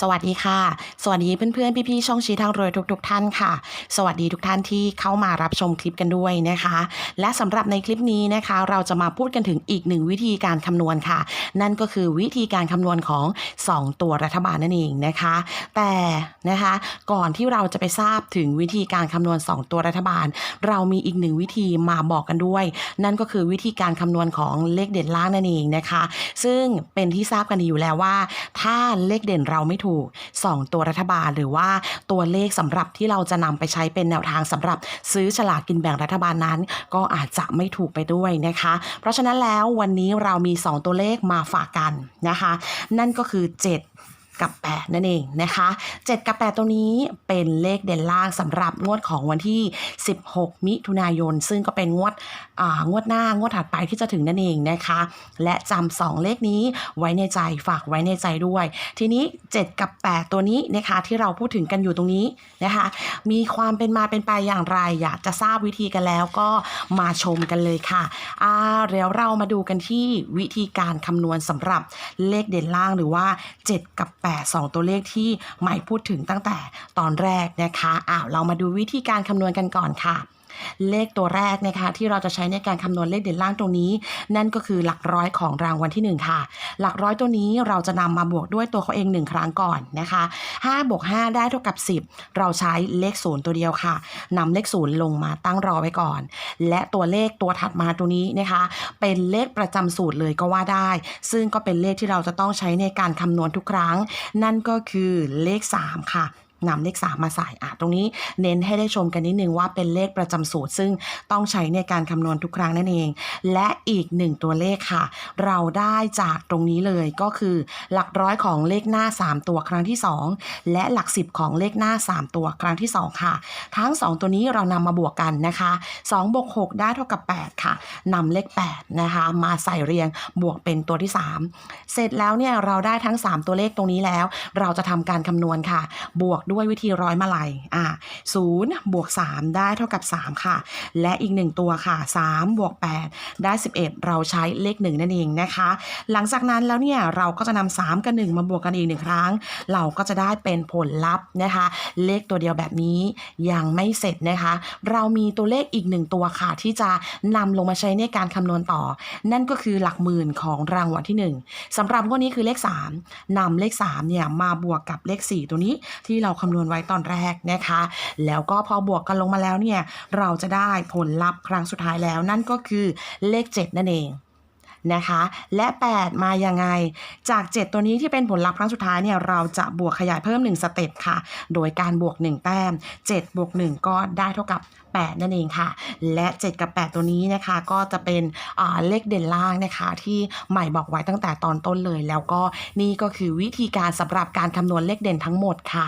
สวัสดีค่ะ สวัสดีเพื่อนๆ พี่ๆ ช่องชี้ทางรวยทุกๆท่านค่ะ สวัสดีทุกท่านที่เข้ามารับชมคลิปกันด้วยนะคะ และสำหรับในคลิปนี้นะคะ เราจะมาพูดกันถึงอีกหนึ่งวิธีการคำนวณค่ะ นั่นก็คือวิธีการคำนวณของ 2 ตัวรัฐบาลนั่นเองนะคะ แต่นะคะก่อนที่เราจะไปทราบถึงวิธีการคำนวณ 2 ตัวรัฐบาล เรามีอีกหนึ่งวิธีมาบอกกันด้วย นั่นก็คือวิธีการคำนวณของเลขเด่นล่างนั่นเองนะคะ ซึ่งเป็นที่ทราบกันดีอยู่แล้วว่า ถ้าเลขเด่นเราไม่ถูก 2 ตัวรัฐบาลหรือว่าตัวเลขสำหรับที่เราจะนำไปใช้เป็นแนวทางสำหรับซื้อฉลากกินแบ่งรัฐบาลนั้น ก็อาจจะไม่ถูกไปด้วยนะคะ เพราะฉะนั้นแล้ววันนี้เรามี 2 ตัวเลขมาฝากกันนะคะ นั่นก็คือ 7 กับ 8 นั่นเองนะคะ 7 กับ 8 ตัวนี้เป็นเลขเด่นล่างสำหรับงวดของวันที่ 16 มิถุนายน ซึ่งก็เป็นงวดอ่างวดหน้างวดถัดไปที่จะถึงนั่นเองนะคะ และจำสองเลขนี้ไว้ในใจฝากไว้ในใจด้วย ทีนี้ 7 กับ 8 ตัวนี้นะคะที่เราพูดถึงกันอยู่ตรงนี้นะคะ มีความเป็นมาเป็นไปอย่างไร อยากจะทราบวิธีกันแล้วก็มาชมกันเลยค่ะอ่าเดี๋ยวเรามาดูกันที่วิธีการคำนวณสำหรับเลขเด่นล่างหรือว่า 7 กับ8 2ตัวเลขที่ใหม่พูดถึงตั้งแต่ตอนแรกนะคะอ้าวเรามาดูวิธีการคำนวณกันก่อนค่ะ เลขตัวแรกนะคะที่เราจะใช้ในการคำนวณเลขเด่นล่างตรงนี้ นั่นก็คือหลักร้อยของรางวัลที่ 1 ค่ะ หลักร้อยตัวนี้เราจะนำมาบวกด้วยตัวเขาเอง 1 ครั้งก่อนนะคะ5บวก5ได้เท่ากับ 10 เราใช้เลขศูนย์ตัวเดียวค่ะนำเลขศูนย์ลงมาตั้งรอไว้ก่อน และตัวเลขตัวถัดมาตัวนี้นะคะ เป็นเลขประจำสูตรเลยก็ว่าได้ ซึ่งก็เป็นเลขที่เราจะต้องใช้ในการคำนวณทุกครั้ง นั่นก็คือเลข 3 ค่ะ นำเลข 3 มาใส่อะตรงนี้เน้นให้ได้ชมกันนิดนึงว่าเป็นเลขประจำสูตร ซึ่งต้องใช้ในการคำนวณทุกครั้งนั่นเอง และอีกหนึ่งตัวเลขค่ะ เราได้จากตรงนี้เลยก็คือหลักร้อยของเลขหน้า 3 ตัวครั้งที่ 2 และหลัก 10 ของเลขหน้า 3 ตัวครั้งที่ 2 ค่ะ ทั้ง 2 ตัวนี้เรานำมาบวกกันนะคะ2บวก6ได้เท่ากับ 8 ค่ะนำเลข 8 นะคะ มาใส่เรียงบวกเป็นตัวที่ 3 เสร็จแล้วเนี่ยเราได้ทั้ง 3 ตัวเลขตรงนี้แล้ว เราจะทำการคำนวณค่ะ บวกด้วยวิธีร้อยมาลัยอ่าศูนย์บวก 3 ได้เท่ากับ 3 ค่ะ และอีก 1 ตัวค่ะ3บวก8ได้ 11 เราใช้เลข 1 นั่นเองนะคะ หลังจากนั้นแล้วเนี่ยเราก็จะนำ3กับ 1 มาบวกกันอีกหนึ่งครั้ง เราก็จะได้เป็นผลลัพธ์นะคะ เลขตัวเดียวแบบนี้ยังไม่เสร็จนะคะ เรามีตัวเลขอีกหนึ่งตัวค่ะ ที่จะนำลงมาใช้ในการคำนวณต่อ นั่นก็คือหลักหมื่นของรางวัลที่ 1สำหรับงวดนี้คือเลข 3นำเลข3เนี่ยมาบวกกับเลข 4 ตัวนี้ที่เราคำนวณไว้ตอนแรกนะคะ แล้วก็พอบวกกันลงมาแล้วเนี่ย เราจะได้ผลลัพธ์ครั้งสุดท้ายแล้ว นั่นก็คือเลข 7 นั่นเองนะคะ และ 8 มายังไง จาก 7 ตัวนี้ที่เป็นผลลัพธ์ครั้งสุดท้ายเนี่ย เราจะบวกขยายเพิ่ม 1 สเต็ปค่ะ โดยการบวก 1 แต้ม 7 บวก 1 ก็ได้เท่ากับ 8 นั่นเองค่ะ และ 7 กับ 8 ตัวนี้นะคะ ก็จะเป็นเลขเด่นล่างนะคะ ที่ใหม่บอกไว้ตั้งแต่ตอนต้นเลย แล้วก็นี่ก็คือวิธีการสำหรับการคำนวณเลขเด่นทั้งหมดค่ะ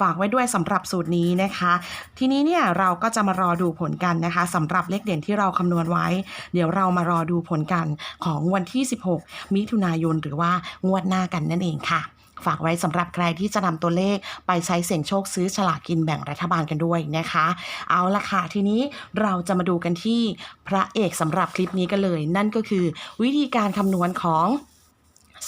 ฝากไว้ด้วยสำหรับสูตรนี้นะคะ ทีนี้เนี่ยเราก็จะมารอดูผลกันนะคะสำหรับเลขเด่นที่เราคำนวณไว้ เดี๋ยวเรามารอดูผลกันของวันที่ 16 มิถุนายนหรือว่างวดหน้ากันนั่นเองค่ะ ฝากไว้สำหรับใครที่จะนำตัวเลขไปใช้เสี่ยงโชคซื้อฉลากกินแบ่งรัฐบาลกันด้วยนะคะ เอาละค่ะ ทีนี้เราจะมาดูกันที่พระเอกสำหรับคลิปนี้กันเลย นั่นก็คือวิธีการคำนวณของ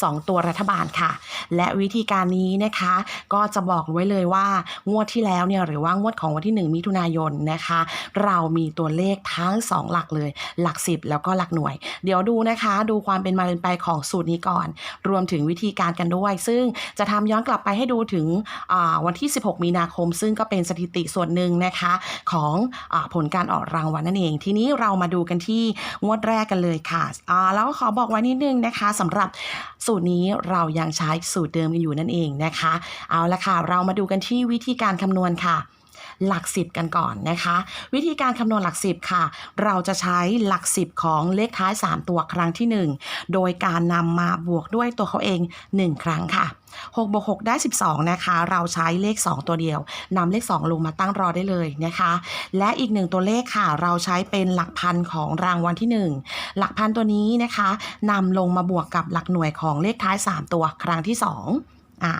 2 ตัวรัฐบาลค่ะ และวิธีการนี้นะคะ ก็จะบอกไว้เลยว่างวดที่แล้วเนี่ยหรือว่างวดของวันที่ 1 มิถุนายนนะคะ เรามีตัวเลขทั้ง 2 หลักเลย หลัก 10 แล้วก็หลักหน่วย เดี๋ยวดูนะคะ ดูความเป็นมาเป็นไปของสูตรนี้ก่อน รวมถึงวิธีการกันด้วย ซึ่งจะทำย้อนกลับไปให้ดูถึงวันที่ 16 มีนาคม ซึ่งก็เป็นสถิติส่วนหนึ่งนะคะของอผลการออกรางวัลนั่นเอง ทีนี้เรามาดูกันที่งวดแรกกันเลยค่ะอ่าแล้วก็ขอบอกไว้นิดนึงนะคะสำหรับสูตรนี้เรายังใช้สูตรเดิมกันอยู่นั่นเองนะคะ เอาละค่ะ เรามาดูกันที่วิธีการคำนวณค่ะ หลักสิบกันก่อนนะคะ วิธีการคำนวณหลักสิบค่ะ เราจะใช้หลักสิบของเลขท้าย 3 ตัวครั้งที่ 1 โดยการนำมาบวกด้วยตัวเขาเอง 1 ครั้งค่ะ6บวก6ได้ 12 นะคะ เราใช้เลข 2 ตัวเดียวนำเลข 2 ลงมาตั้งรอได้เลยนะคะ และอีกหนึ่งตัวเลขค่ะ เราใช้เป็นหลักพันของรางวัลที่ 1 หลักพันตัวนี้นะคะนำลงมาบวกกับหลักหน่วยของเลขท้าย 3 ตัวครั้งที่ 2 อ่า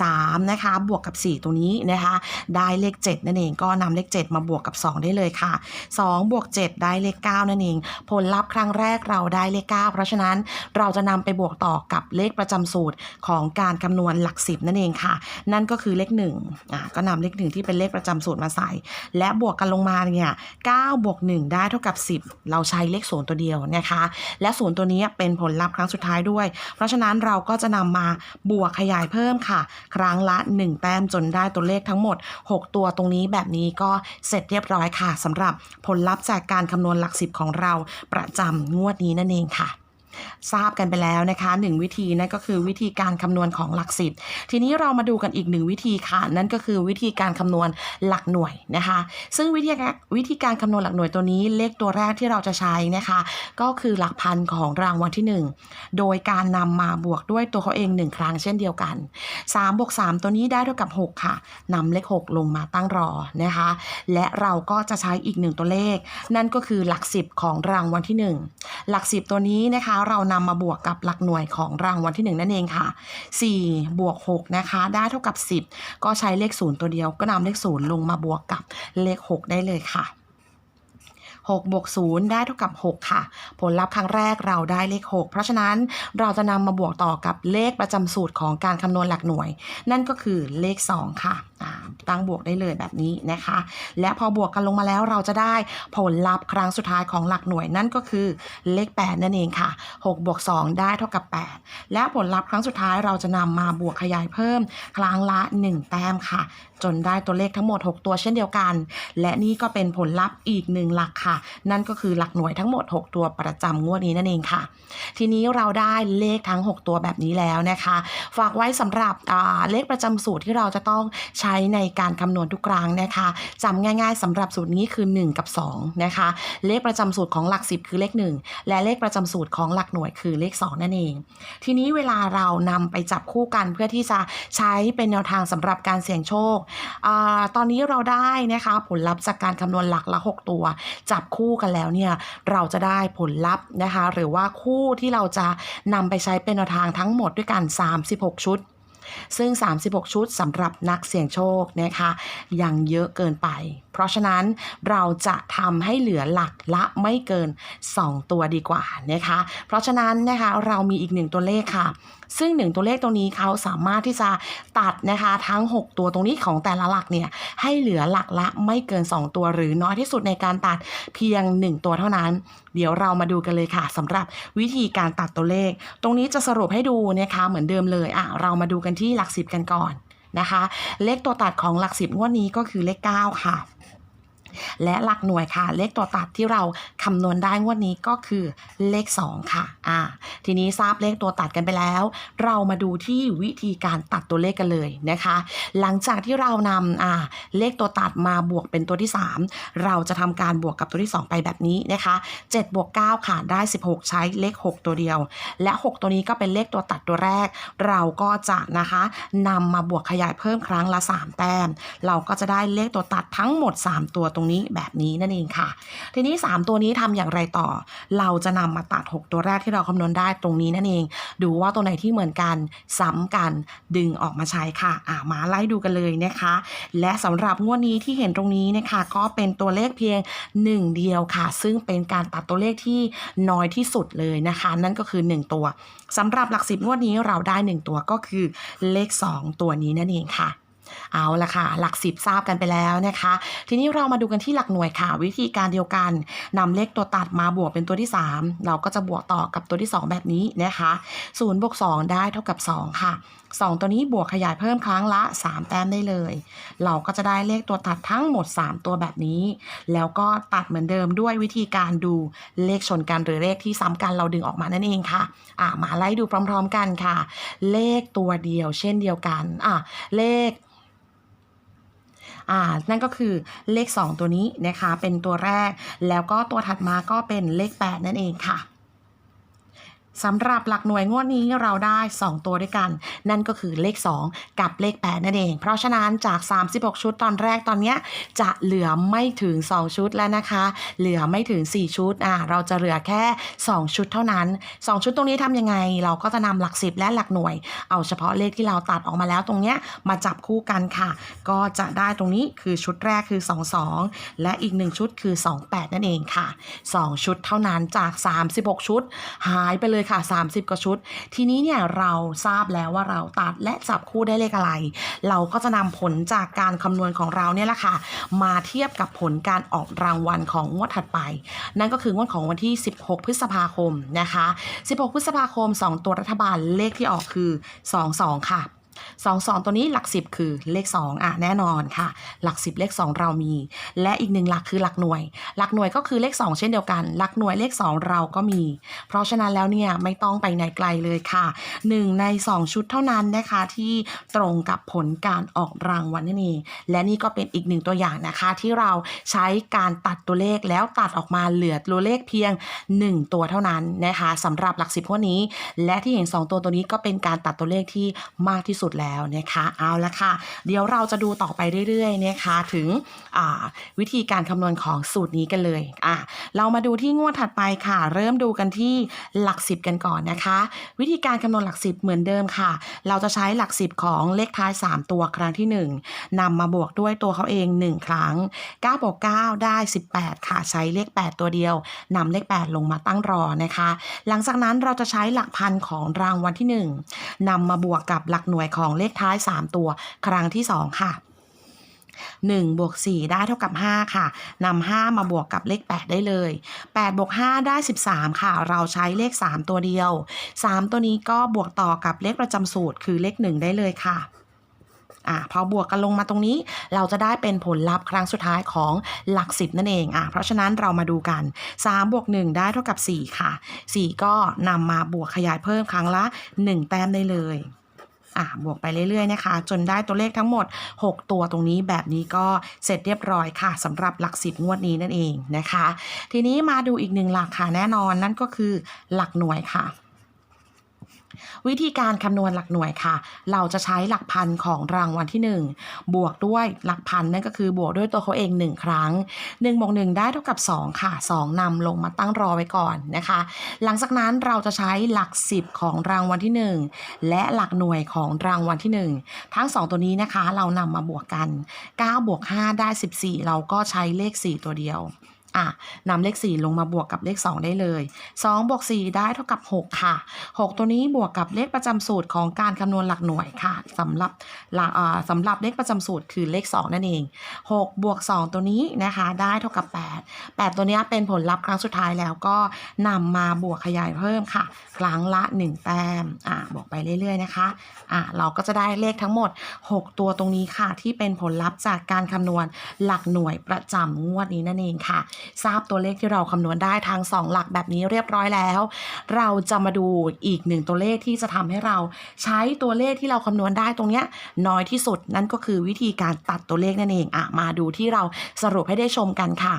สามนะคะบวกกับ 4 ตัวนี้นะคะ ได้เลข 7 นั่นเองก็นำเลข 7 มาบวกกับ 2 ได้เลยค่ะ 2 บวก 7 ได้เลข 9 นั่นเอง ผลลัพธ์ครั้งแรกเราได้เลข 9 เพราะฉะนั้นเราจะนำไปบวกต่อกับเลขประจำสูตรของการคำนวณหลัก 10 นั่นเองค่ะ นั่นก็คือเลข1อ่าก็นำเลข 1 ที่เป็นเลขประจำสูตรมาใส่ และบวกกันลงมาเนี่ย9บวก1ได้เท่ากับ 10 เราใช้เลขศูนย์ตัวเดียวนะคะ และศูนย์ตัวนี้เป็นผลลัพธ์ครั้งสุดท้ายด้วย เพราะฉะนั้นเราก็จะนำมาบวกขยายเพิ่มค่ะ ครั้งละ 1 แต้มจนได้ตัวเลขทั้งหมด 6 ตัวตรงนี้แบบนี้ก็เสร็จเรียบร้อยค่ะสำหรับผลลัพธ์จากการคำนวณหลักสิบของเราประจำงวดนี้นั่นเองค่ะ ทราบกันไปแล้วนะคะหนึ่งวิธีนั่นก็คือวิธีการคำนวณของหลักสิบทีนี้เรามาดูกันอีกหนึ่งวิธีค่ะนั่นก็คือวิธีการคำนวณหลักหน่วยนะคะ ซึ่งวิธีการวิธีการคำนวณหลักหน่วยตัวนี้เลขตัวแรกที่เราจะใช้นะคะ ก็คือหลักพันของรางวัลที่หนึ่งโดยการนำมาบวกด้วยตัวเขาเองหนึ่งครั้งเช่นเดียวกัน3บวก3ตัวนี้ได้เท่ากับ 6 ค่ะนำเลข 6 ลงมาตั้งรอนะคะ และเราก็จะใช้อีกหนึ่งตัวเลข นั่นก็คือหลัก 10 ของรางวัลที่ 1 หลัก 10 ตัวนี้นะคะเรานำมาบวกกับหลักหน่วยของรางวัลที่ 1 นั่นเองค่ะ 4 บวก 6 นะคะ ได้เท่ากับ 10 ก็ใช้เลข 0 ตัวเดียว ก็นำเลข 0 ลงมาบวกกับเลข 6 ได้เลยค่ะ6บวก0ได้เท่ากับ 6 ค่ะ ผลลัพธ์ครั้งแรกเราได้เลข 6 เพราะฉะนั้นเราจะนำมาบวกต่อกับเลขประจำสูตรของการคำนวณหลักหน่วย นั่นก็คือเลข 2 ค่ะตั้งบวกได้เลยแบบนี้นะคะ และพอบวกกันลงมาแล้วเราจะได้ผลลัพธ์ครั้งสุดท้ายของหลักหน่วยนั่นก็คือเลข 8 นั่นเองค่ะ6บวก2ได้เท่ากับ 8 และผลลัพธ์ครั้งสุดท้ายเราจะนำมาบวกขยายเพิ่ม ครั้งละ 1 แต้มค่ะ จนได้ตัวเลขทั้งหมด 6 ตัวเช่นเดียวกัน และนี่ก็เป็นผลลัพธ์อีกหนึ่งหลักค่ะ นั่นก็คือหลักหน่วยทั้งหมด 6 ตัวประจำงวดนี้นั่นเองค่ะ ทีนี้เราได้เลขทั้ง 6 ตัวแบบนี้แล้วนะคะ ฝากไว้สำหรับเลขประจำสูตรที่เราจะต้องใช้ในการคำนวณทุกครั้งนะคะจำง่าย ๆสำหรับสูตรนี้คือ 1 กับ 2 นะคะ เลขประจำสูตรของหลัก 10 คือเลข 1 และเลขประจำสูตรของหลักหน่วยคือเลข 2 นั่นเอง ทีนี้เวลาเรานำไปจับคู่กันเพื่อที่จะใช้เป็นแนวทางสำหรับการเสี่ยงโชคอตอนนี้เราได้นะคะผลลัพธ์จากการคำนวณหลักละ 6 ตัว จับคู่กันแล้วเนี่ยเราจะได้ผลลัพธ์นะคะ หรือว่าคู่ที่เราจะนำไปใช้เป็นแนวทางทั้งหมดด้วยกัน 36 ชุด ซึ่ง 36 ชุดสำหรับนักเสี่ยงโชคนะคะ ยังเยอะเกินไป เพราะฉะนั้นเราจะทำให้เหลือหลักละไม่เกิน 2 ตัวดีกว่านะคะ เพราะฉะนั้นนะคะเรามีอีกหนึ่งตัวเลขค่ะ ซึ่งหนึ่งตัวเลขตรงนี้เขาสามารถที่จะตัดนะคะทั้ง 6 ตัวตรงนี้ของแต่ละหลักเนี่ยให้เหลือหลักละไม่เกิน 2 ตัวหรือน้อยที่สุดในการตัดเพียง 1 ตัวเท่านั้น เดี๋ยวเรามาดูกันเลยค่ะสำหรับวิธีการตัดตัวเลข ตรงนี้จะสรุปให้ดูนะคะเหมือนเดิมเลยอะเรามาดูกันที่หลักสิบกันก่อนนะคะ เลขตัวตัดของหลักสิบงวดนี้ก็คือเลข 9 ค่ะ และหลักหน่วยค่ะ เลขตัวตัดที่เราคำนวณได้งวดนี้ก็คือเลข 2 ค่ะอ่าทีนี้ทราบเลขตัวตัดกันไปแล้ว เรามาดูที่วิธีการตัดตัวเลขกันเลยนะคะ หลังจากที่เรานำอ่าเลขตัวตัดมาบวกเป็นตัวที่ 3 เราจะทำการบวกกับตัวที่ 2 ไปแบบนี้นะคะ7บวก9ค่ะได้ 16 ใช้เลข 6 ตัวเดียว และ 6 ตัวนี้ก็เป็นเลขตัวตัดตัวแรก เราก็จะนะคะนำมาบวกขยายเพิ่มครั้งละ 3 แต้ม เราก็จะได้เลขตัวตัดทั้งหมด 3 ตัวตรงนี้แบบนี้นั่นเองค่ะ ทีนี้ 3 ตัวนี้ทำอย่างไรต่อ เราจะนำมาตัด 6 ตัวแรกที่เราคำนวณได้ตรงนี้นั่นเอง ดูว่าตัวไหนที่เหมือนกันซ้ำกันดึงออกมาใช้ค่ะอ่ามาไล่ดูกันเลยนะคะ และสำหรับรับงวดนี้ที่เห็นตรงนี้นะคะก็เป็นตัวเลขเพียง 1 เดียวค่ะ ซึ่งเป็นการตัดตัวเลขที่น้อยที่สุดเลยนะคะ นั่นก็คือ 1 ตัวสำหรับหลักสิบงวดนี้เราได้ 1 ตัวก็คือเลข 2 ตัวนี้นั่นเองค่ะ เอาละค่ะ หลักสิบทราบกันไปแล้วนะคะ ทีนี้เรามาดูกันที่หลักหน่วยค่ะ วิธีการเดียวกันนำเลขตัวตัดมาบวกเป็นตัวที่ 3 เราก็จะบวกต่อกับตัวที่ 2 แบบนี้นะคะ0บวก2ได้เท่ากับ 2 ค่ะ 2 ตัวนี้บวกขยายเพิ่มครั้งละ 3 แต้มได้เลย เราก็จะได้เลขตัวตัดทั้งหมด 3 ตัวแบบนี้ แล้วก็ตัดเหมือนเดิมด้วยวิธีการดูเลขชนกันหรือเลขที่ซ้ำกันเราดึงออกมานั่นเองค่ะอ่ามาไล่ดูพร้อม ๆ กันค่ะ เลขตัวเดียวเช่นเดียวกันอ่าเลข อ่านั่นก็คือเลข 2 ตัวนี้นะคะ เป็นตัวแรก แล้วก็ตัวถัดมาก็เป็นเลข 8 นั่นเองค่ะ สำหรับหลักหน่วยงวดนี้เราได้ 2 ตัวด้วยกัน นั่นก็คือเลข 2 กับเลข 8 นั่นเอง เพราะฉะนั้นจาก 36 ชุดตอนแรกตอนเนี้ยจะเหลือไม่ถึง 2 ชุดแล้วนะคะ เหลือไม่ถึง 4 ชุดอ่าเราจะเหลือแค่ 2 ชุดเท่านั้น 2 ชุดตรงนี้ทำยังไง เราก็จะนำหลัก 10 และหลักหน่วย เอาเฉพาะเลขที่เราตัดออกมาแล้วตรงเนี้ยมาจับคู่กันค่ะ ก็จะได้ตรงนี้คือชุดแรกคือ 22 และอีก 1 ชุดคือ 28 นั่นเองค่ะ 2 ชุดเท่านั้นจาก 36 ชุด หายไปเลยค่ะ 30 กว่าชุด ทีนี้เนี่ยเราทราบแล้วว่าเราตัดและจับคู่ได้เลขอะไร เราก็จะนำผลจากการคำนวณของเราเนี่ยแหละค่ะ มาเทียบกับผลการออกรางวัลของงวดถัดไป นั่นก็คืองวดของวันที่ 16 พฤษภาคมนะคะ 16 พฤษภาคม 2 ตัวรัฐบาลเลขที่ออกคือ 22 ค่ะ สองสองตัวนี้หลักสิบคือเลข 2อะแน่นอนค่ะ หลัก 10 เลข 2 เรามี และอีกหนึ่งหลักคือหลักหน่วย หลักหน่วยก็คือเลข 2 เช่นเดียวกัน หลักหน่วยเลข 2 เราก็มี เพราะฉะนั้นแล้วเนี่ยไม่ต้องไปไหนไกลเลยค่ะ 1 ใน 2 ชุดเท่านั้นนะคะที่ตรงกับผลการออกรางวัลนั่นเองและนี่ก็เป็นอีกหนึ่งตัวอย่างนะคะที่เราใช้การตัดตัวเลขแล้วตัดออกมาเหลือตัวเลขเพียง 1 ตัวเท่านั้นนะคะสำหรับหลักสิบพวกนี้ และที่เห็น 2 ตัวตัวนี้ก็เป็นการตัดตัวเลขที่มากที่สุดแล้วแล้วนะคะเอาละค่ะ เดี๋ยวเราจะดูต่อไปเรื่อยๆนะคะถึงวิธีการคำนวณของสูตรนี้กันเลยอะเรามาดูที่งวดถัดไปค่ะ เริ่มดูกันที่หลักสิบกันก่อนนะคะ วิธีการคำนวณหลักสิบเหมือนเดิมค่ะ เราจะใช้หลักสิบของเลขท้าย 3 ตัวครั้งที่ 1นำมาบวกด้วยตัวเขาเอง 1 ครั้ง9บวก9ได้ 18 ค่ะใช้เลข 8 ตัวเดียวนำเลข 8 ลงมาตั้งรอนะคะ หลังจากนั้นเราจะใช้หลักพันของรางวัลที่ 1นำมาบวกกับหลักหน่วยของเลขท้าย 3 ตัวครั้งที่ 2 ค่ะ1บวก4ได้เท่ากับ 5 ค่ะนำ5มาบวกกับเลข 8 ได้เลย8บวก5ได้ 13 ค่ะ เราใช้เลข 3 ตัวเดียว 3 ตัวนี้ก็บวกต่อกับเลขประจำสูตรคือเลข 1 ได้เลยค่ะอะพอบวกกันลงมาตรงนี้เราจะได้เป็นผลลัพธ์ครั้งสุดท้ายของหลัก10นั่นเองอะเพราะฉะนั้นเรามาดูกัน3บวก1ได้เท่ากับ 4 ค่ะ 4 ก็นำมาบวกขยายเพิ่มครั้งละ 1 แต้มได้เลย อะบวกไปเรื่อยๆนะคะ จนได้ตัวเลขทั้งหมด 6 ตัวตรงนี้แบบนี้ก็เสร็จเรียบร้อยค่ะสำหรับหลักสิบงวดนี้นั่นเองนะคะ ทีนี้มาดูอีกหนึ่งหลักค่ะแน่นอนนั่นก็คือหลักหน่วยค่ะ วิธีการคำนวณหลักหน่วยค่ะ เราจะใช้หลักพันของรางวัลที่ 1 บวกด้วยหลักพันนั่นก็คือบวกด้วยตัวเขาเอง 1 ครั้ง1บวก1ได้เท่ากับ 2 ค่ะ 2นำลงมาตั้งรอไว้ก่อนนะคะ หลังจากนั้นเราจะใช้หลัก 10 ของรางวัลที่ 1 และหลักหน่วยของรางวัลที่ 1 ทั้ง 2 ตัวนี้นะคะ เรานำมาบวกกัน9บวก5ได้ 14 เราก็ใช้เลข 4 ตัวเดียว อะนำเลข 4 ลงมาบวกกับเลข 2 ได้เลย2บวก4ได้เท่ากับ 6 ค่ะ 6 ตัวนี้บวกกับเลขประจำสูตรของการคำนวณหลักหน่วยค่ะสำหรับหลักสำหรับเลขประจำสูตรคือเลข 2 นั่นเอง 6 บวก 2 ตัวนี้นะคะได้เท่ากับ 8 8 ตัวนี้เป็นผลลัพธ์ครั้งสุดท้ายแล้วก็นำมาบวกขยายเพิ่มค่ะ ครั้งละ 1 แต้มอะบวกไปเรื่อยๆนะคะอะเราก็จะได้เลขทั้งหมด 6 ตัวตรงนี้ค่ะ ที่เป็นผลลัพธ์จากการคำนวณหลักหน่วยประจำงวดนี้นั่นเองค่ะทราบตัวเลขที่เราคำนวณได้ทาง 2 หลักแบบนี้เรียบร้อยแล้ว เราจะมาดูอีกหนึ่งตัวเลขที่จะทำให้เราใช้ตัวเลขที่เราคำนวณได้ตรงเนี้ยน้อยที่สุดนั่นก็คือวิธีการตัดตัวเลขนั่นเองอะมาดูที่เราสรุปให้ได้ชมกันค่ะ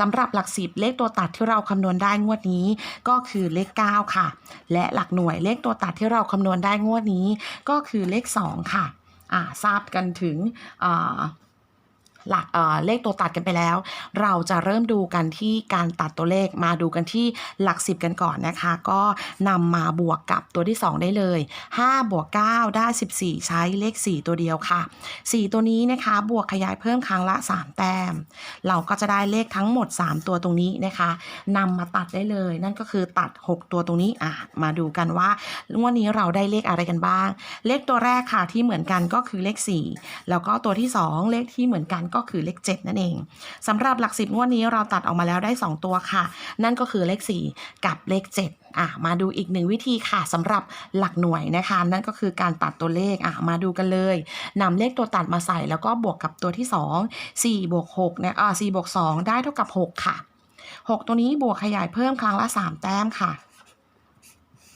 สำหรับหลักสิบเลขตัวตัดที่เราคำนวณได้งวดนี้ ก็คือเลข 9 ค่ะ และหลักหน่วยเลขตัวตัดที่เราคำนวณได้งวดนี้ ก็คือเลข 2 ค่ะอ่าทราบกันถึงอ่า หลักเอ่อเลขตัวตัดกันไปแล้ว เราจะเริ่มดูกันที่การตัดตัวเลขมาดูกันที่หลักสิบกันก่อนนะคะ ก็นำมาบวกกับตัวที่ 2 ได้เลย 5 บวก 9 ได้ 14 ใช้เลข 4 ตัวเดียวค่ะ 4 ตัวนี้นะคะบวกขยายเพิ่มครั้งละ 3 แต้ม เราก็จะได้เลขทั้งหมด 3 ตัวตรงนี้นะคะนำมาตัดได้เลย นั่นก็คือตัด 6 ตัวตรงนี้อะมาดูกันว่างวดนี้เราได้เลขอะไรกันบ้าง เลขตัวแรกค่ะที่เหมือนกันก็คือเลข 4 แล้วก็ตัวที่ 2 เลขที่เหมือนกันก็คือเลข 7 นั่นเองสำหรับหลักสิบงวดนี้เราตัดออกมาแล้วได้ 2 ตัวค่ะ นั่นก็คือเลข 4 กับเลข 7 อะ มาดูอีกหนึ่งวิธีค่ะสำหรับหลักหน่วยนะคะ นั่นก็คือการตัดตัวเลขอะมาดูกันเลยนำเลขตัวตัดมาใส่แล้วก็บวกกับตัวที่ 2 4บวก6เนี่ยอ่า4บวก2ได้เท่ากับ 6 ค่ะ 6 ตัวนี้บวกขยายเพิ่มครั้งละ 3 แต้มค่ะ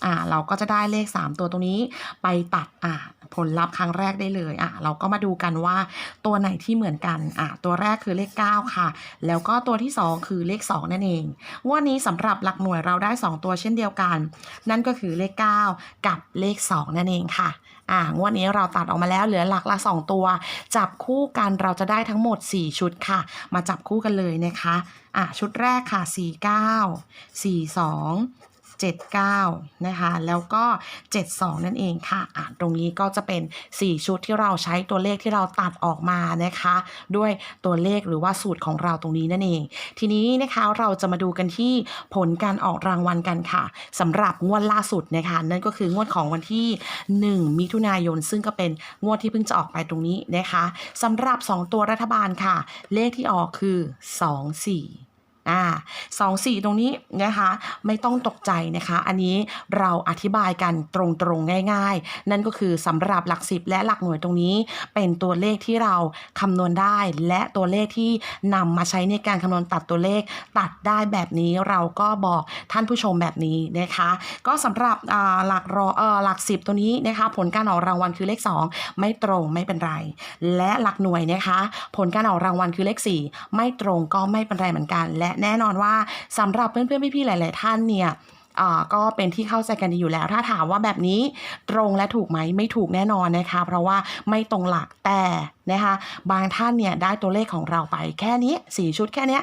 อ่าเราก็จะได้เลข 3 ตัวตรงนี้ไปตัดอ่า ผลลัพธ์ครั้งแรกได้เลยอะเราก็มาดูกันว่าตัวไหนที่เหมือนกันอะตัวแรกคือเลข 9 ค่ะ แล้วก็ตัวที่ 2 คือเลข 2 นั่นเองวดนี้สำหรับหลักหน่วยเราได้ 2 ตัวเช่นเดียวกัน นั่นก็คือเลข 9 กับเลข 2 นั่นเองค่ะอ่างวดนี้เราตัดออกมาแล้วเหลือหลักละ 2 ตัว จับคู่กันเราจะได้ทั้งหมด 4 ชุดค่ะ มาจับคู่กันเลยนะคะอะชุดแรกค่ะ 49 42 79 นะคะ แล้วก็ 72 นั่นเองค่ะอะตรงนี้ก็จะเป็น 4 ชุดที่เราใช้ตัวเลขที่เราตัดออกมานะคะ ด้วยตัวเลขหรือว่าสูตรของเราตรงนี้นั่นเอง ทีนี้นะคะเราจะมาดูกันที่ผลการออกรางวัลกันค่ะสำหรับงวดล่าสุดนะคะนั่นก็คืองวดของวันที่ 1 มิถุนายน ซึ่งก็เป็นงวดที่เพิ่งจะออกไปตรงนี้นะคะสำหรับ 2 ตัวรัฐบาลค่ะ เลขที่ออกคือ 2 4 อ่าสองสี่ตรงนี้นะคะไม่ต้องตกใจนะคะ อันนี้เราอธิบายกันตรงๆง่าย ๆ นั่นก็คือสำหรับหลักสิบและหลักหน่วยตรงนี้ เป็นตัวเลขที่เราคำนวณได้ และตัวเลขที่นำมาใช้ในการคำนวณตัดตัวเลขตัดได้แบบนี้เราก็บอกท่านผู้ชมแบบนี้นะคะ ก็สำหรับหลักรอเออหลักสิบตัวนี้นะคะ ผลการออกรางวัลคือเลข 2 ไม่ตรงไม่เป็นไร และหลักหน่วยนะคะ ผลการออกรางวัลคือเลข 4 ไม่ตรงก็ไม่เป็นไรเหมือนกัน และแน่นอนว่าสำหรับเพื่อนๆพี่ๆหลาย ๆ ท่านเนี่ยก็เป็นที่เข้าใจกันดีอยู่แล้ว ถ้าถามว่าแบบนี้ตรงและถูกไหมไม่ถูกแน่นอนนะคะ เพราะว่าไม่ตรงหลักแต่นะคะบางท่านเนี่ยได้ตัวเลขของเราไปแค่นี้สี่ชุดแค่เนี้ย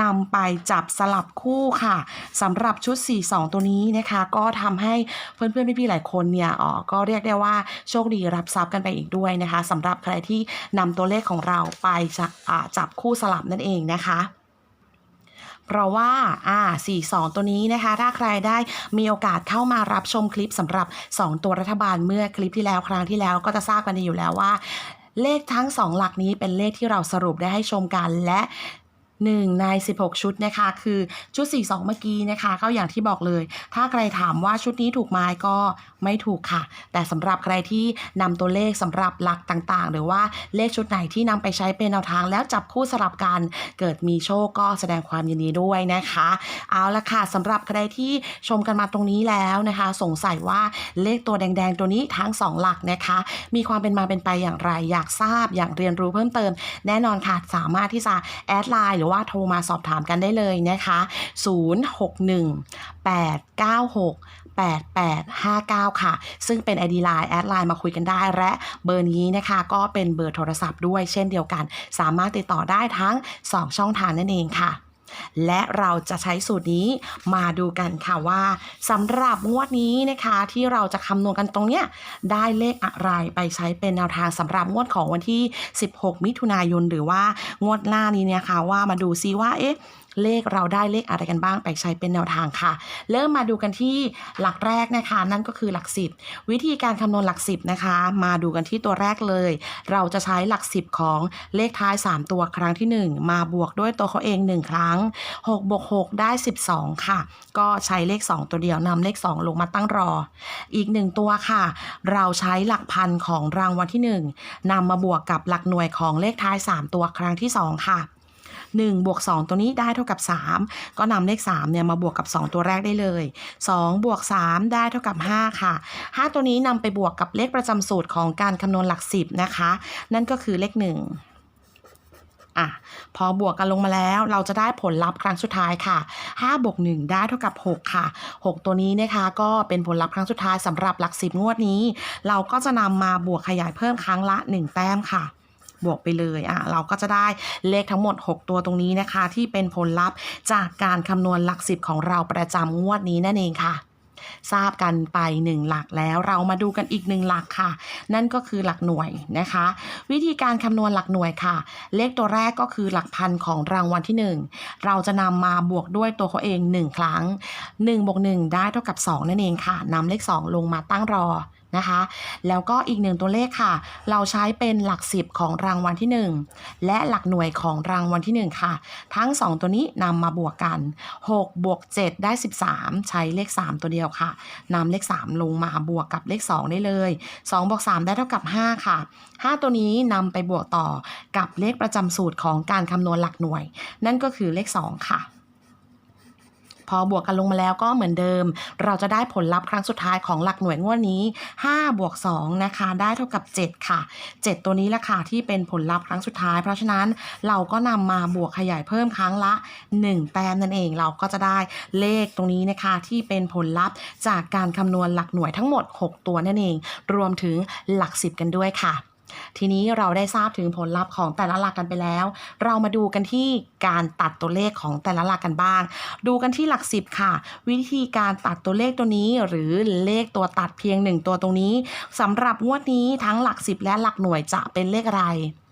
นำไปจับสลับคู่ค่ะสำหรับชุด 4-2 ตัวนี้นะคะ ก็ทำให้เพื่อนๆพี่ๆหลายคนเนี่ยอ๋อก็เรียกได้ว่าโชคดีรับทรัพย์กันไปอีกด้วยนะคะสำหรับใครที่นำตัวเลขของเราไปจะจับคู่สลับนั่นเองนะคะ เพราะว่าอ่า42 ตัวนี้นะคะ ถ้าใครได้มีโอกาสเข้ามารับชมคลิปสำหรับ 2 ตัวรัฐบาลเมื่อคลิปที่แล้วครั้งที่แล้วก็จะทราบกันอยู่แล้วว่าเลขทั้ง 2 หลักนี้เป็นเลขที่เราสรุปได้ให้ชมกันและ 1 ใน 16 ชุดนะคะ คือชุด 42 เมื่อกี้นะคะ ก็อย่างที่บอกเลย ถ้าใครถามว่าชุดนี้ถูกไหมก็ไม่ถูกค่ะ แต่สำหรับใครที่นำตัวเลขสำหรับหลักต่างๆ หรือว่าเลขชุดไหนที่นำไปใช้เป็นแนวทางแล้วจับคู่สลับกัน เกิดมีโชคก็แสดงความยินดีด้วยนะคะ เอาละค่ะสำหรับใครที่ชมกันมาตรงนี้แล้วนะคะ สงสัยว่าเลขตัวแดงๆ ตัวนี้ทั้ง 2 หลักนะคะ มีความเป็นมาเป็นไปอย่างไร อยากทราบ อยากเรียนรู้เพิ่มเติม แน่นอนค่ะ สามารถที่จะแอดไลน์หรือว่าโทรมาสอบถามกันได้เลยนะคะ 061 896 8859 ค่ะ ซึ่งเป็น ID Line แอดไลน์มาคุยกันได้ และเบอร์นี้นะคะ ก็เป็นเบอร์โทรศัพท์ด้วยเช่นเดียวกัน สามารถติดต่อได้ทั้ง 2 ช่องทางนั่นเองค่ะ และเราจะใช้สูตรนี้มาดูกันค่ะว่าสำหรับงวดนี้นะคะที่เราจะคำนวณกันตรงเนี้ยได้เลขอะไรไปใช้เป็นแนวทางสำหรับงวดของวันที่ 16 มิถุนายน หรือว่างวดหน้านี้เนี่ยค่ะว่ามาดูซิว่าเอ๊ะ เลขเราได้เลขอะไรกันบ้างไปใช้เป็นแนวทางค่ะ เริ่มมาดูกันที่หลักแรกนะคะ นั่นก็คือหลักสิบวิธีการคำนวณหลักสิบนะคะ มาดูกันที่ตัวแรกเลย เราจะใช้หลักสิบของเลขท้าย 3 ตัวครั้งที่ 1 มาบวกด้วยตัวเขาเอง 1 ครั้ง6บวก6ได้ 12 ค่ะ ก็ใช้เลข 2 ตัวเดียวนำเลข 2 ลงมาตั้งรอ อีก 1 ตัวค่ะ เราใช้หลักพันของรางวัลที่ 1นำมาบวกกับหลักหน่วยของเลขท้าย 3 ตัวครั้งที่ 2 ค่ะ 1บวก2ตัวนี้ได้เท่ากับ 3 ก็นำเลข3เนี่ยมาบวกกับ 2 ตัวแรกได้เลย2บวก3ได้เท่ากับ 5 ค่ะ 5 ตัวนี้นำไปบวกกับเลขประจำสูตรของการคำนวณหลัก 10 นะคะ นั่นก็คือเลข 1อะพอบวกกันลงมาแล้วเราจะได้ผลลัพธ์ครั้งสุดท้ายค่ะ5บวก1ได้เท่ากับ 6 ค่ะ 6 ตัวนี้นะคะ ก็เป็นผลลัพธ์ครั้งสุดท้ายสำหรับหลัก10งวดนี้ เราก็จะนำมาบวกขยายเพิ่มครั้งละ 1 แต้มค่ะ บวกไปเลยอะเราก็จะได้เลขทั้งหมด 6 ตัวตรงนี้นะคะ ที่เป็นผลลัพธ์จากการคำนวณหลักสิบของเราประจำงวดนี้นั่นเองค่ะทราบกันไป 1 หลักแล้วเรามาดูกันอีก 1 หลักค่ะ นั่นก็คือหลักหน่วยนะคะ วิธีการคำนวณหลักหน่วยค่ะ เลขตัวแรกก็คือหลักพันของรางวัลที่ 1 เราจะนำมาบวกด้วยตัวเขาเอง 1 ครั้ง1บวก1ได้เท่ากับ 2 นั่นเองค่ะนำเลข 2 ลงมาตั้งรอ นะคะ แล้วก็อีกหนึ่งตัวเลขค่ะ เราใช้เป็นหลักสิบของรางวัลที่ 1 และหลักหน่วยของรางวัลที่ 1 ค่ะ ทั้ง 2 ตัวนี้นำมาบวกกัน 6 บวก 7 ได้ 13 ใช้เลข 3 ตัวเดียวค่ะนำเลข 3 ลงมาบวกกับเลข 2 ได้เลย 2 บวก 3 ได้เท่ากับ 5 ค่ะ 5 ตัวนี้นำไปบวกต่อกับเลขประจำสูตรของการคำนวณหลักหน่วย นั่นก็คือเลข 2 ค่ะ อบวกกันลงมาแล้วก็เหมือนเดิม เราจะได้ผลลัพธ์ครั้งสุดท้ายของหลักหน่วยงวดนี้5บวก2นะคะได้เท่ากับ 7 ค่ะ 7 ตัวนี้แหละค่ะที่เป็นผลลัพธ์ครั้งสุดท้าย เพราะฉะนั้นเราก็นำมาบวกขยายเพิ่มครั้งละ 1 แต้มนั่นเองเราก็จะได้เลขตรงนี้นะคะที่เป็นผลลัพธ์จากการคำนวณหลักหน่วยทั้งหมด 6 ตัวนั่นเอง รวมถึงหลัก 10 กันด้วยค่ะ ทีนี้เราได้ทราบถึงผลลัพธ์ของแต่ละหลักกันไปแล้ว เรามาดูกันที่การตัดตัวเลขของแต่ละหลักกันบ้าง ดูกันที่หลัก 10 ค่ะ วิธีการตัดตัวเลขตัวนี้ หรือเลขตัวตัดเพียง 1 ตัวตรงนี้สำหรับงวดนี้ทั้งหลัก 10 และหลักหน่วยจะเป็นเลขอะไร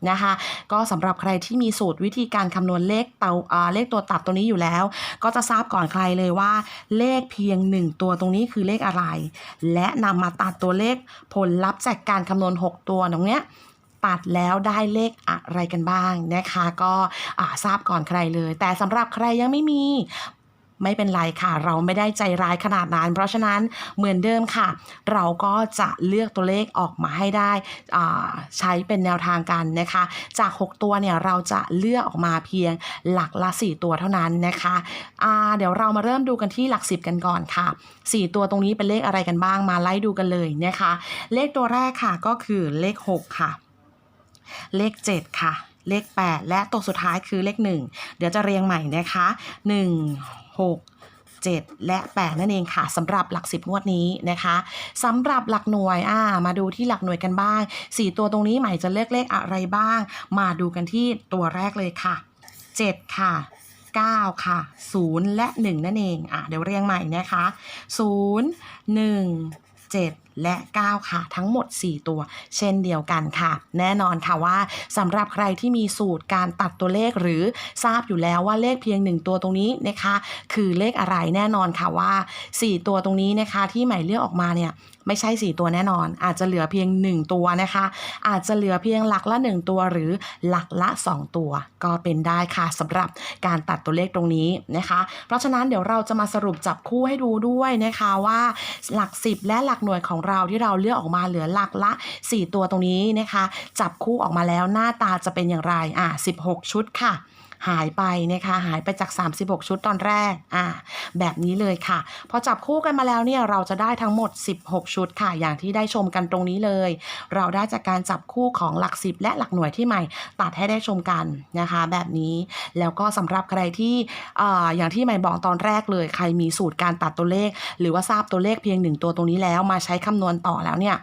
นะคะ ก็สำหรับใครที่มีสูตรวิธีการคำนวณเลขเตาอ่าเลขตัวตัดตัวนี้อยู่แล้ว ก็จะทราบก่อนใครเลยว่า เลขเพียง 1 ตัวตรงนี้คือเลขอะไร และนำมาตัดตัวเลขผลลัพธ์จากการคำนวณ 6 ตัวตรงเนี้ยตัดแล้วได้เลขอะไรกันบ้างนะคะ ก็อ่าทราบก่อนใครเลย แต่สำหรับใครยังไม่มี ไม่เป็นไรค่ะ เราไม่ได้ใจร้ายขนาดนั้น เพราะฉะนั้นเหมือนเดิมค่ะ เราก็จะเลือกตัวเลขออกมาให้ได้ใช้เป็นแนวทางกันนะคะ จาก 6 ตัวเนี่ยเราจะเลือกออกมาเพียงหลักละ 4 ตัวเท่านั้นนะคะเดี๋ยวเรามาเริ่มดูกันที่หลัก 10 กันก่อนค่ะ 4 ตัวตรงนี้เป็นเลขอะไรกันบ้างมาไล่ดูกันเลยนะคะ เลขตัวแรกค่ะก็คือเลข 6 ค่ะ เลข 7 ค่ะ เลข 8 และตัวสุดท้ายคือเลข 1 เดี๋ยวจะเรียงใหม่นะคะ 1 6 7 และ 8 นั่นเองค่ะสำหรับหลัก 10งวดนี้นะคะสำหรับหลักหน่วยอ่ามาดูที่หลักหน่วยกันบ้าง 4 ตัวตรงนี้ใหม่จะเลือกเลขอะไรบ้าง มาดูกันที่ตัวแรกเลยค่ะ 7 ค่ะ 9 ค่ะ 0 และ 1 นั่นเองอะเดี๋ยวเรียงใหม่นะคะ 0 1 7 และ 9 ค่ะ ทั้งหมด 4 ตัว เช่นเดียวกันค่ะ แน่นอนค่ะว่าสำหรับใครที่มีสูตรการตัดตัวเลขหรือทราบอยู่แล้วว่าเลขเพียง 1 ตัวตรงนี้นะคะ คือเลขอะไรแน่นอนค่ะว่า 4 ตัวตรงนี้นะคะ ที่หมายเลือกออกมาเนี่ยไม่ใช่ 4 ตัวแน่นอน อาจจะเหลือเพียง 1 ตัวนะคะ อาจจะเหลือเพียงหลักละ 1 ตัวหรือหลักละ 2 ตัว ก็เป็นได้ค่ะสำหรับการตัดตัวเลขตรงนี้นะคะ เพราะฉะนั้นเดี๋ยวเราจะมาสรุปจับคู่ให้ดูด้วยนะคะว่าหลัก 10 และหลักหน่วยของเราที่เราเลือกออกมาเหลือหลักละ 4 ตัวตรงนี้นะคะ จับคู่ออกมาแล้วหน้าตาจะเป็นอย่างไรอะ16 ชุดค่ะ หายไปนะคะหายไปจาก 36 ชุดตอนแรกอ่าแบบนี้เลยค่ะ พอจับคู่กันมาแล้วเนี่ยเราจะได้ทั้งหมด 16 ชุดค่ะ อย่างที่ได้ชมกันตรงนี้เลย เราได้จากการจับคู่ของหลัก 10 และหลักหน่วยที่ใหม่ ตัดให้ได้ชมกันนะคะ แบบนี้แล้วก็สำหรับใครที่อ่าอย่างที่ใหม่บอกตอนแรกเลย ใครมีสูตรการตัดตัวเลข หรือว่าทราบตัวเลขเพียงหนึ่งตัวตรงนี้แล้วมาใช้คำนวณต่อแล้วเนี่ย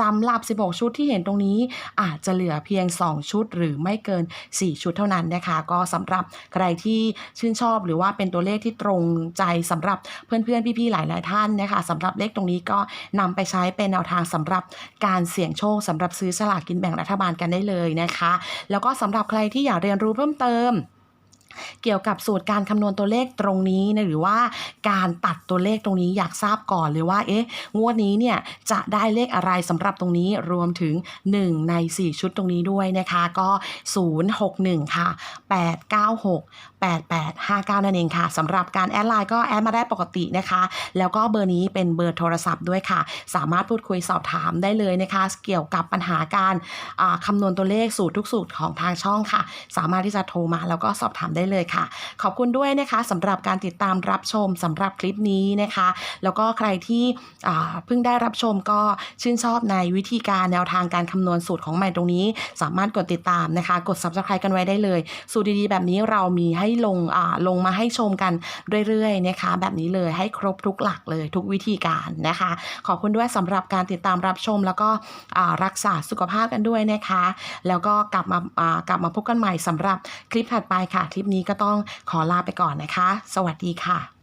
สำหรับ 16 ชุดที่เห็นตรงนี้ อาจจะเหลือเพียง 2 ชุด หรือไม่เกิน 4 ชุดเท่านั้นนะคะ ก็สำหรับใครที่ชื่นชอบหรือว่าเป็นตัวเลขที่ตรงใจสำหรับเพื่อนๆพี่ๆหลายๆท่านนะคะสำหรับเลขตรงนี้ก็นำไปใช้เป็นแนวทางสำหรับการเสี่ยงโชคสำหรับซื้อสลากกินแบ่งรัฐบาลกันได้เลยนะคะ แล้วก็สำหรับใครที่อยากเรียนรู้เพิ่มเติม เกี่ยวกับสูตรการคำนวณตัวเลขตรงนี้นะหรือว่าการตัดตัวเลขตรงนี้อยากทราบก่อนเลยว่าเอ๊ะงวดนี้เนี่ยจะได้เลขอะไรสำหรับตรงนี้รวมถึง 1 ใน 4 ชุดตรงนี้ด้วยนะคะก็ 061 ค่ะ 896 8859 นั่นเองค่ะสำหรับการแอดไลน์ก็แอดมาได้ปกตินะคะ แล้วก็เบอร์นี้เป็นเบอร์โทรศัพท์ด้วยค่ะ สามารถพูดคุยสอบถามได้เลยนะคะ เกี่ยวกับปัญหาการคำนวณตัวเลขสูตรทุกสูตรของทางช่องค่ะ สามารถที่จะโทรมาแล้วก็สอบถามได้เลยค่ะ ขอบคุณด้วยนะคะสำหรับการติดตามรับชมสำหรับคลิปนี้นะคะ แล้วก็ใครที่เพิ่งได้รับชมก็ชื่นชอบในวิธีการแนวทางการคำนวณสูตรของใหม่ตรงนี้ สามารถกดติดตามนะคะ กด subscribe กันไว้ได้เลย สูตรดีๆ แบบนี้เรามีให้ลงลงมาให้ชมกันเรื่อยๆนะคะ แบบนี้เลยให้ครบทุกหลักเลยทุกวิธีการนะคะ ขอบคุณด้วยสำหรับการติดตามรับชม แล้วก็รักษาสุขภาพกันด้วยนะคะ แล้วก็กลับมากลับมาพบกันใหม่สำหรับคลิปถัดไปค่ะคลิปนี้นี้ก็ต้องขอลาไปก่อนนะคะ สวัสดีค่ะ